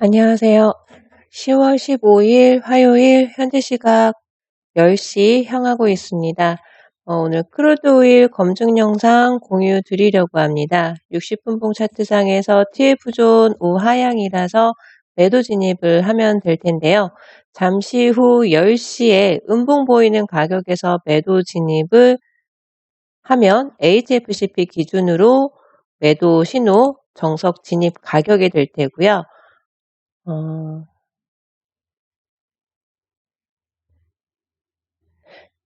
안녕하세요. 10월 15일 화요일 현재 시각 10시 향하고 있습니다. 어, 오늘 크루드 오일 검증 영상 공유 드리려고 합니다. 60분봉 차트상에서 TF존 우하향이라서 매도 진입을 하면 될 텐데요. 잠시 후 10시에 음봉 보이는 가격에서 매도 진입을 하면 HFCP 기준으로 매도 신호 정석 진입 가격이 될 테고요. 어,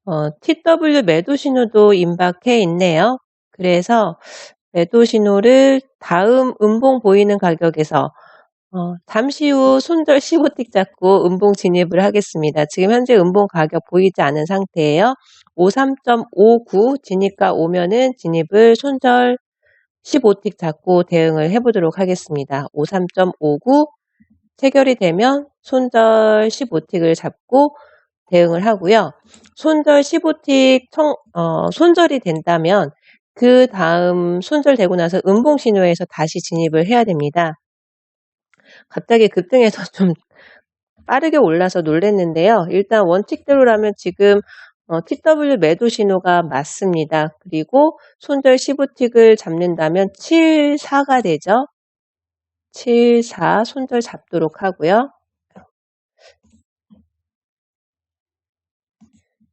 어, TW 매도 신호도 임박해 있네요. 그래서 매도 신호를 다음 음봉 보이는 가격에서 어, 잠시 후 손절 15틱 잡고 음봉 진입을 하겠습니다. 지금 현재 음봉 가격 보이지 않은 상태예요. 53.59 진입가 오면은 진입을 손절 15틱 잡고 대응을 해 보도록 하겠습니다. 53.59 체결이 되면 손절 15틱을 잡고 대응을 하고요. 손절 15틱 청, 어, 손절이 된다면 그 다음 손절되고 나서 음봉 신호에서 다시 진입을 해야 됩니다. 갑자기 급등해서 좀 빠르게 올라서 놀랬는데요. 일단 원칙대로라면 지금 어, TW 매도 신호가 맞습니다. 그리고 손절 15틱을 잡는다면 7, 4가 되죠. 7, 4 손절 잡도록 하고요.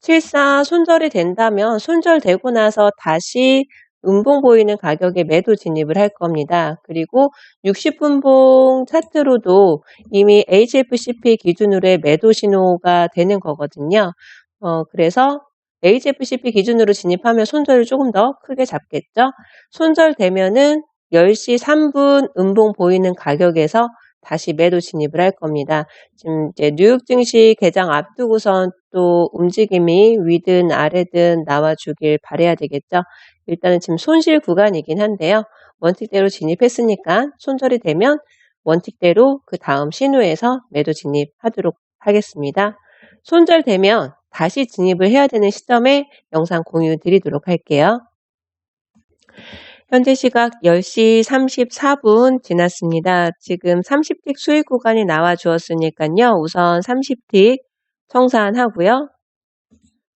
7, 4 손절이 된다면 손절되고 나서 다시 음봉 보이는 가격에 매도 진입을 할 겁니다. 그리고 60분봉 차트로도 이미 HFCP 기준으로의 매도 신호가 되는 거거든요. 어, 그래서 HFCP 기준으로 진입하면 손절을 조금 더 크게 잡겠죠. 손절되면은 10시 3분 음봉 보이는 가격에서 다시 매도 진입을 할 겁니다. 지금 이제 뉴욕 증시 개장 앞두고선 또 움직임이 위든 아래든 나와주길 바래야 되겠죠. 일단은 지금 손실 구간이긴 한데요. 원칙대로 진입했으니까 손절이 되면 원칙대로 그 다음 신호에서 매도 진입하도록 하겠습니다. 손절되면 다시 진입을 해야 되는 시점에 영상 공유 드리도록 할게요. 현재 시각 10시 34분 지났습니다. 지금 30틱 수익 구간이 나와 주었으니까요. 우선 30틱 청산하고요.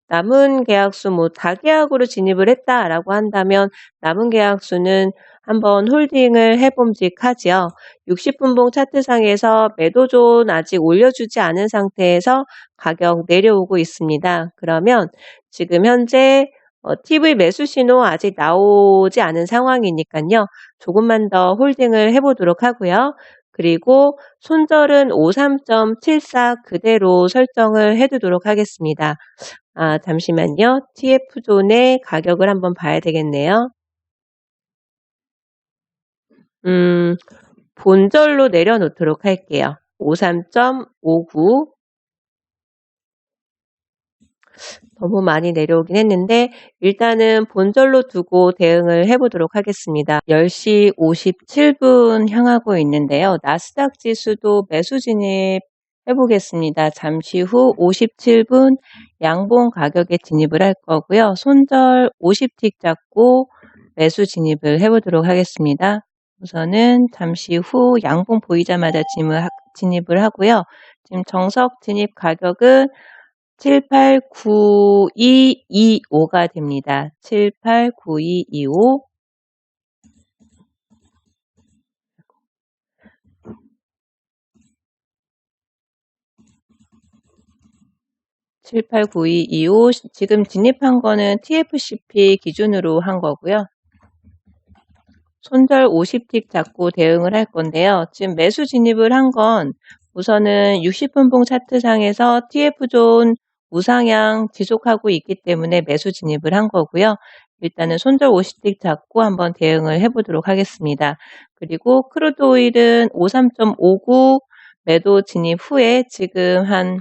남은 계약수 뭐 다계약으로 진입을 했다라고 한다면 남은 계약수는 한번 홀딩을 해봄직하지요. 60분봉 차트상에서 매도존 아직 올려주지 않은 상태에서 가격 내려오고 있습니다. 그러면 지금 현재 어, TV 매수 신호 아직 나오지 않은 상황이니까요. 조금만 더 홀딩을 해보도록 하고요. 그리고 손절은 53.74 그대로 설정을 해두도록 하겠습니다. 아, 잠시만요. TF존의 가격을 한번 봐야 되겠네요. 음, 본절로 내려놓도록 할게요. 53.59 너무 많이 내려오긴 했는데 일단은 본절로 두고 대응을 해보도록 하겠습니다. 10시 57분 향하고 있는데요. 나스닥 지수도 매수 진입 해보겠습니다. 잠시 후 57분 양봉 가격에 진입을 할 거고요. 손절 50틱 잡고 매수 진입을 해보도록 하겠습니다. 우선은 잠시 후 양봉 보이자마자 진입을 하고요. 지금 정석 진입 가격은 789225가 됩니다. 789225 789225 지금 진입한 거는 TFCP 기준으로 한 거고요. 손절 50틱 잡고 대응을 할 건데요. 지금 매수 진입을 한 건 우선은 60분봉 차트상에서 TF존 우상향 지속하고 있기 때문에 매수 진입을 한 거고요. 일단은 손절 50틱 잡고 한번 대응을 해보도록 하겠습니다. 그리고 크루드 오일은 53.59 매도 진입 후에 지금 한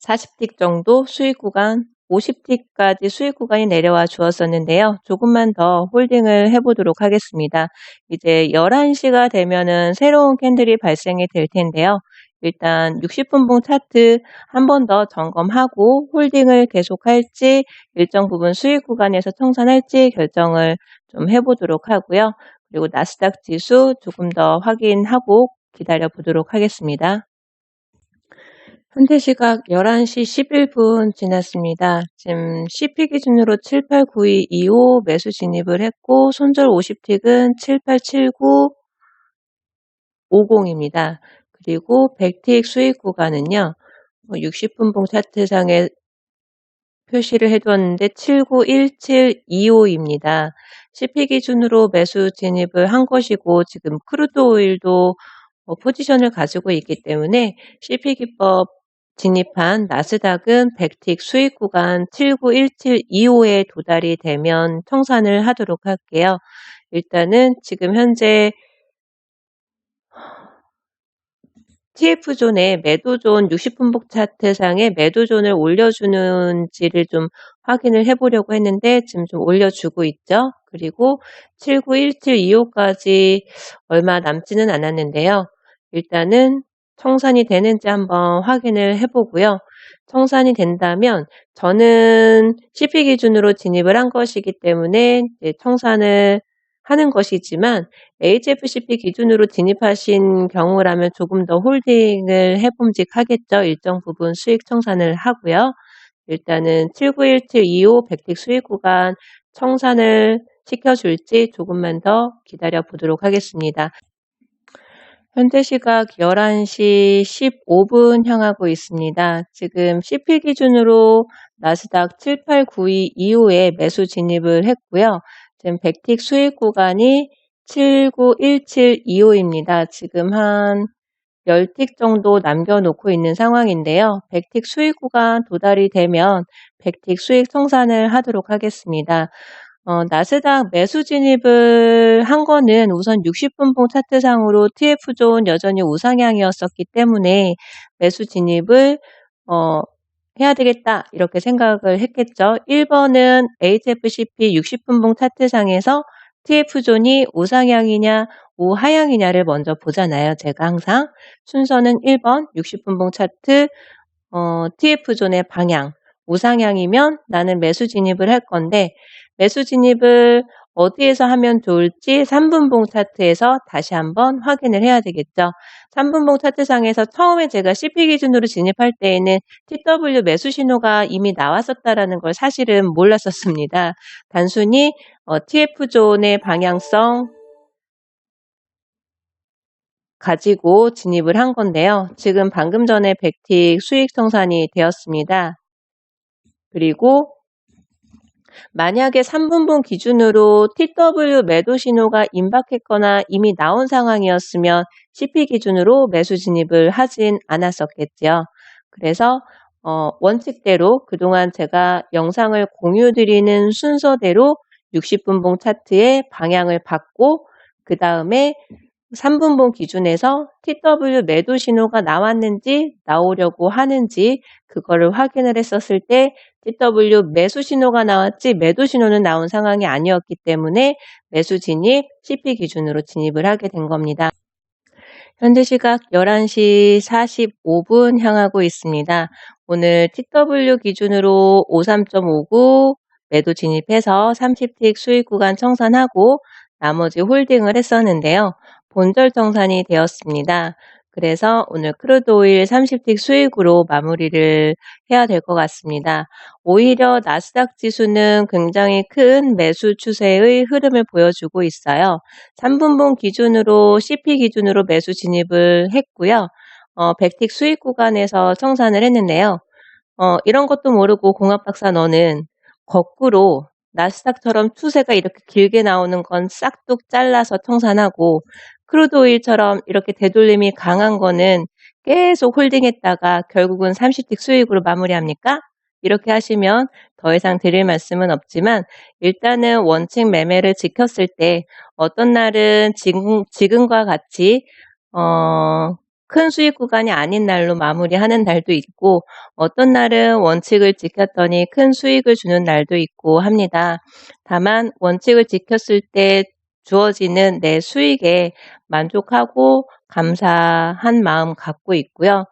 40틱 정도 수익 구간 50틱까지 수익 구간이 내려와 주었었는데요. 조금만 더 홀딩을 해보도록 하겠습니다. 이제 11시가 되면은 새로운 캔들이 발생이 될 텐데요. 일단 60분봉 차트 한 번 더 점검하고 홀딩을 계속할지 일정 부분 수익 구간에서 청산할지 결정을 좀 해보도록 하고요. 그리고 나스닥 지수 조금 더 확인하고 기다려 보도록 하겠습니다. 현대시각 11시 11분 지났습니다. 지금 CP 기준으로 789225 매수 진입을 했고 손절 50틱은 787950입니다. 그리고 100틱 수익 구간은요. 60분봉 뭐 차트상에 표시를 해두었는데 791725입니다. CP 기준으로 매수 진입을 한 것이고 지금 크루드 오일도 뭐 포지션을 가지고 있기 때문에 CP 기법 진입한 나스닥은 100틱 수익 구간 791725에 도달이 되면 청산을 하도록 할게요. 일단은 지금 현재 TF존의 매도존 60분복 차트상에 매도존을 올려주는지를 좀 확인을 해보려고 했는데 지금 좀 올려주고 있죠. 그리고 791725까지 얼마 남지는 않았는데요. 일단은 청산이 되는지 한번 확인을 해 보고요. 청산이 된다면 저는 CP 기준으로 진입을 한 것이기 때문에 청산을 하는 것이지만 HFCP 기준으로 진입하신 경우라면 조금 더 홀딩을 해 봄직하겠죠. 일정 부분 수익 청산을 하고요. 일단은 791725 백틱 수익 구간 청산을 시켜줄지 조금만 더 기다려 보도록 하겠습니다. 현재 시각 11시 15분 향하고 있습니다. 지금 CP 기준으로 나스닥 7892 이후에 매수 진입을 했고요. 지금 백틱 수익 구간이 791725입니다. 지금 한 10틱 정도 남겨놓고 있는 상황인데요. 백틱 수익 구간 도달이 되면 백틱 수익 청산을 하도록 하겠습니다. 어, 나스닥 매수 진입을 한 거는 우선 60분봉 차트상으로 TF존 여전히 우상향이었었기 때문에 매수 진입을 어, 해야 되겠다 이렇게 생각을 했겠죠. 1번은 HFCP 60분봉 차트상에서 TF존이 우상향이냐 우하향이냐를 먼저 보잖아요. 제가 항상 순서는 1번 60분봉 차트 어, TF존의 방향 우상향이면 나는 매수 진입을 할 건데 매수 진입을 어디에서 하면 좋을지 3분봉 차트에서 다시 한번 확인을 해야 되겠죠. 3분봉 차트상에서 처음에 제가 CP 기준으로 진입할 때에는 TW 매수 신호가 이미 나왔었다라는 걸 사실은 몰랐었습니다. 단순히 어, TF존의 방향성 가지고 진입을 한 건데요. 지금 방금 전에 백틱 수익 청산이 되었습니다. 그리고 만약에 3분봉 기준으로 TW 매도 신호가 임박했거나 이미 나온 상황이었으면 CP 기준으로 매수 진입을 하진 않았었겠죠. 그래서 어, 원칙대로 그동안 제가 영상을 공유드리는 순서대로 60분봉 차트의 방향을 받고 그 다음에 3분봉 기준에서 TW 매도 신호가 나왔는지 나오려고 하는지 그거를 확인을 했었을 때 TW 매수 신호가 나왔지 매도 신호는 나온 상황이 아니었기 때문에 매수 진입 CP 기준으로 진입을 하게 된 겁니다. 현재 시각 11시 45분 향하고 있습니다. 오늘 TW 기준으로 53.59 매도 진입해서 30틱 수익 구간 청산하고 나머지 홀딩을 했었는데요. 본절 정산이 되었습니다. 그래서 오늘 크루드 오일 30틱 수익으로 마무리를 해야 될 것 같습니다. 오히려 나스닥 지수는 굉장히 큰 매수 추세의 흐름을 보여주고 있어요. 3분봉 기준으로 CP 기준으로 매수 진입을 했고요. 어, 백틱 수익 구간에서 청산을 했는데요. 어, 이런 것도 모르고 공학 박사 너는 거꾸로 나스닥처럼 추세가 이렇게 길게 나오는 건 싹둑 잘라서 청산하고 크루드 오일처럼 이렇게 되돌림이 강한 거는 계속 홀딩했다가 결국은 30틱 수익으로 마무리합니까? 이렇게 하시면 더 이상 드릴 말씀은 없지만 일단은 원칙 매매를 지켰을 때 어떤 날은 지금, 지금과 같이 어, 큰 수익 구간이 아닌 날로 마무리하는 날도 있고 어떤 날은 원칙을 지켰더니 큰 수익을 주는 날도 있고 합니다. 다만 원칙을 지켰을 때 주어지는 내 수익에 만족하고 감사한 마음 갖고 있고요.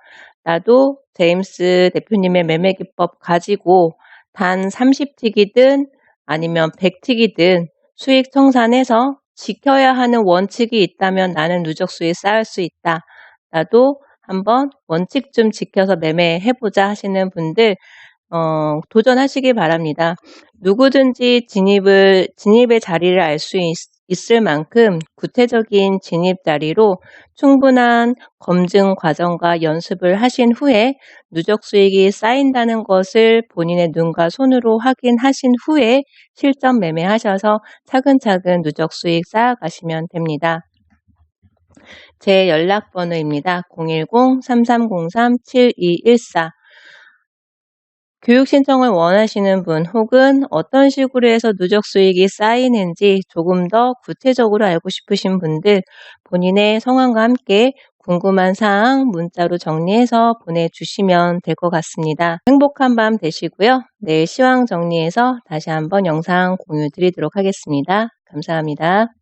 나도 제임스 대표님의 매매 기법 가지고 단 30틱이든 아니면 100틱이든 수익 청산해서 지켜야 하는 원칙이 있다면 나는 누적 수익 쌓을 수 있다. 나도 한번 원칙 좀 지켜서 매매해보자 하시는 분들 어, 도전하시기 바랍니다. 누구든지 진입을 진입의 자리를 알 수 있을 만큼 구체적인 진입 자리로 충분한 검증 과정과 연습을 하신 후에 누적 수익이 쌓인다는 것을 본인의 눈과 손으로 확인하신 후에 실전 매매하셔서 차근차근 누적 수익 쌓아가시면 됩니다. 제 연락번호입니다. 010-3303-7214 교육 신청을 원하시는 분 혹은 어떤 식으로 해서 누적 수익이 쌓이는지 조금 더 구체적으로 알고 싶으신 분들 본인의 성함과 함께 궁금한 사항 문자로 정리해서 보내주시면 될 것 같습니다. 행복한 밤 되시고요. 내일 시황 정리해서 다시 한번 영상 공유 드리도록 하겠습니다. 감사합니다.